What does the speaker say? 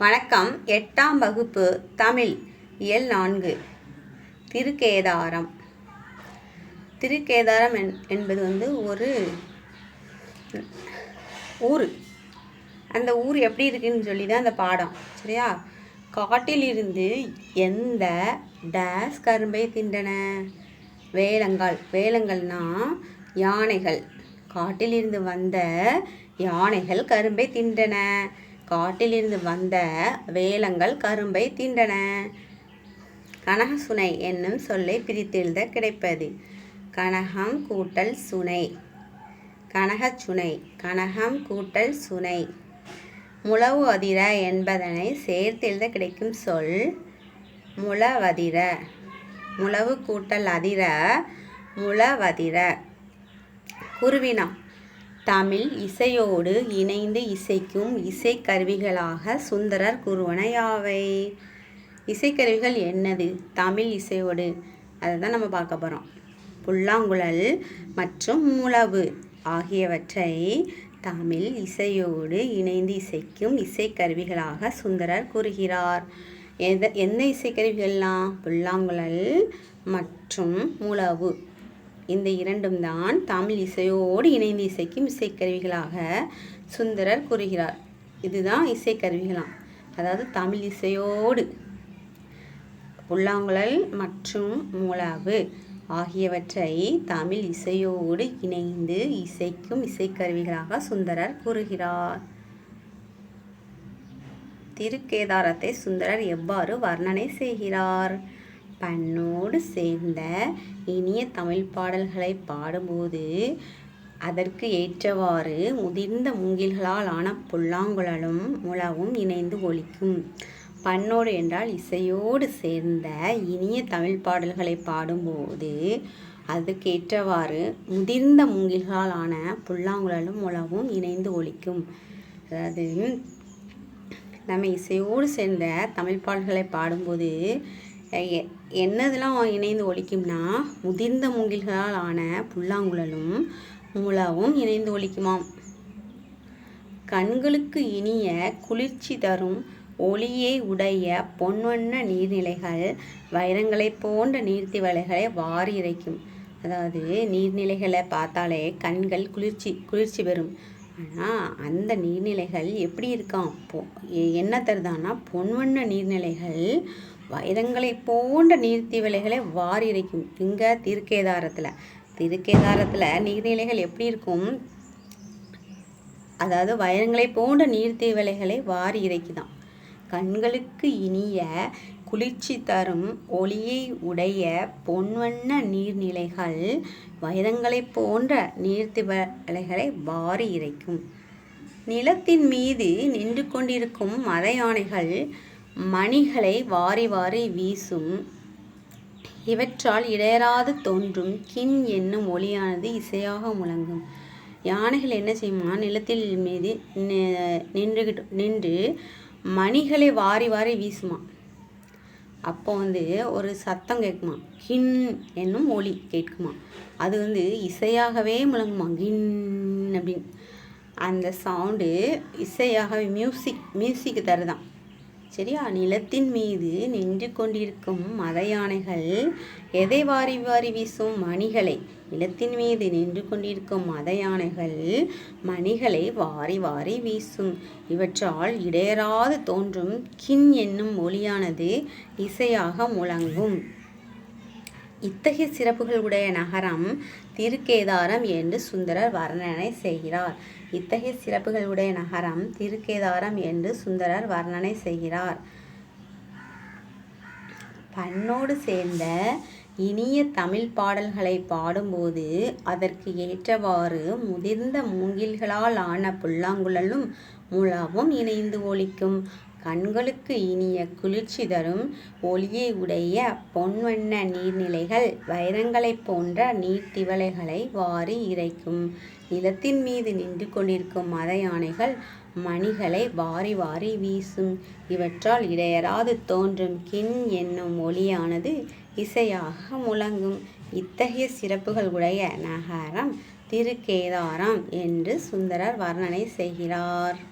வணக்கம். எட்டாம் வகுப்பு தமிழ். இயல் நான்கு. திருக்கேதாரம். திருக்கேதாரம் என் என்பது வந்து ஒரு ஊர். அந்த ஊர் எப்படி இருக்குன்னு சொல்லி தான் அந்த பாடம். சரியா? காட்டிலிருந்து எந்த டேஸ் கரும்பை தின்றன? வேலங்கால் வேலங்கள்னா யானைகள். காட்டிலிருந்து வந்த யானைகள் கரும்பை தின்றன. காட்டிலிருந்து வந்த வேலங்கள் கரும்பை தீண்டன கனக சுனை என்னும் சொல்லை பிரித்தெழுத கிடைப்பது. கனகம் கூட்டல் சுனை. கனகச்சுனை கனகம் கூட்டல் சுனை. முளவு அதிர என்பதனை சேர்த்தெழுத கிடைக்கும் சொல் முளவதிர. முளவு கூட்டல் அதிர முளவதிர. குருவினா தமிழ் இசையோடு இணைந்து இசைக்கும் இசைக்கருவிகளாக சுந்தரர் கூறுவன யாவை? இசைக்கருவிகள் என்னது? தமிழ் இசையோடு. அதை தான் நம்ம பார்க்க போகிறோம் புல்லாங்குழல் மற்றும் முழவு ஆகியவற்றை தமிழ் இசையோடு இணைந்து இசைக்கும் இசைக்கருவிகளாக சுந்தரர் கூறுகிறார். எந்த எந்த இசைக்கருவிகள்லாம் புல்லாங்குழல் மற்றும் முழவு. இந்த இரண்டும் தான் தமிழ் இசையோடு இணைந்து இசைக்கும் இசைக்கருவிகளாக சுந்தரர் கூறுகிறார். இதுதான் இசைக்கருவிகளாம். அதாவது தமிழ் இசையோடு புல்லாங்குழல் மற்றும் மூலாவு ஆகியவற்றை தமிழ் இசையோடு இணைந்து இசைக்கும் இசைக்கருவிகளாக சுந்தரர் கூறுகிறார். திருக்கேதாரத்தை சுந்தரர் எவ்வாறு வர்ணனை செய்கிறார்? பண்ணோடு சேர்ந்த இனிய தமிழ் பாடல்களை பாடும்போது அதற்கு ஏற்றவாறு முதிர்ந்த மூங்கில்களால் ஆன புல்லாங்குழலும் முழவும் இணைந்து ஒலிக்கும். பண்ணோடு என்றால் இசையோடு சேர்ந்த இனிய தமிழ் பாடல்களை பாடும்போது அதுக்கேற்றவாறு முதிர்ந்த மூங்கில்களால் ஆன புல்லாங்குழலும் முழவும் இணைந்து ஒலிக்கும். அதாவது நம்ம இசையோடு சேர்ந்த தமிழ் பாடல்களை பாடும்போது என்னதெல்லாம் இணைந்து ஒழிக்கும்னா முதிர்ந்த மூங்கில்களால் ஆன புல்லாங்குழலும் முழவும் இணைந்து ஒழிக்குமாம் கண்களுக்கு இனிய குளிர்ச்சி தரும் ஒளியை உடைய பொன்வண்ண நீர்நிலைகள் வைரங்களை போன்ற நீர்த்திவலைகளை வாரி இறைக்கும். அதாவது நீர்நிலைகளை பார்த்தாலே கண்கள் குளிர்ச்சி குளிர்ச்சி பெறும். ஆனால் அந்த நீர்நிலைகள் எப்படி இருக்கான் பொ என்ன தருதான்னா பொன்வண்ண நீர்நிலைகள் வைரங்களை போன்ற நீர்த்தி விலைகளை வாரி இறைக்கும் இங்கே திருக்கேதாரத்தில். திருக்கேதாரத்தில் நீர்நிலைகள் எப்படி இருக்கும்? அதாவது வைரங்களை போன்ற நீர்த்தி விலைகளை வாரி இறைக்குதான். கண்களுக்கு இனிய குளிர்ச்சி தரும் ஒளியை உடைய பொன்வண்ண நீர்நிலைகள் வைரங்களைப் போன்ற நீர்த்திவலைகளை வாரி இறைக்கும். நிலத்தின் மீது நின்று கொண்டிருக்கும் மத யானைகள் மணிகளை வாரி வாரி வீசும். இவற்றால் இடையராது தோன்றும் கின் என்னும் ஒளியானது இசையாக முழங்கும். யானைகள் என்ன செய்யுமா நிலத்தில் மீது நின்றுகிட்டு நின்று மணிகளை வாரி வாரி வீசுமா அப்போ வந்து ஒரு சத்தம் கேட்குமா கின் என்னும் ஒளி கேட்குமா அது வந்து இசையாகவே முழங்குமா கின் அப்படின்னு. அந்த சவுண்டு இசையாகவே மியூசிக் மியூசிக் தருதான். சரியா நிலத்தின் மீது நின்று கொண்டிருக்கும் மத யானைகள் எதை வாரி வாரி வீசும் மணிகளை? நிலத்தின் மீது நின்று கொண்டிருக்கும் மத யானைகள் மணிகளை வாரி வாரி வீசும். இவற்றால் இடையராது தோன்றும் கின் என்னும் மொழியானது இசையாக முழங்கும். இத்தகைய சிறப்புகள் உடைய நகரம் திருக்கேதாரம் என்று சுந்தரர் வர்ணனை செய்கிறார். இத்தகைய சிறப்புகள் உடைய நகரம் திருக்கேதாரம் என்று சுந்தரர் வர்ணனை செய்கிறார். பண்ணோடு சேர்ந்த இனிய தமிழ் பாடல்களை பாடும்போது அதற்கு ஏற்றவாறு முதிர்ந்த மூங்கில்களால் ஆன புல்லாங்குழலும் முழாவும் இணைந்து ஒழிக்கும் கண்களுக்கு இனிய குளிர்ச்சி தரும் ஒளியை உடைய பொன்வண்ண நீர்நிலைகள் வைரங்களைப் போன்ற நீர்த்திவலைகளை வாரி இறைக்கும். நிலத்தின் மீது நின்று கொண்டிருக்கும் மத யானைகள் மணிகளை வாரி வாரி வீசும். இவற்றால் இடையராது தோன்றும் கின் என்னும் ஒளியானது இசையாக முழங்கும். இத்தகைய சிறப்புகள் உடைய நகரம் திருக்கேதாரம் என்று சுந்தரர் வர்ணனை செய்கிறார்.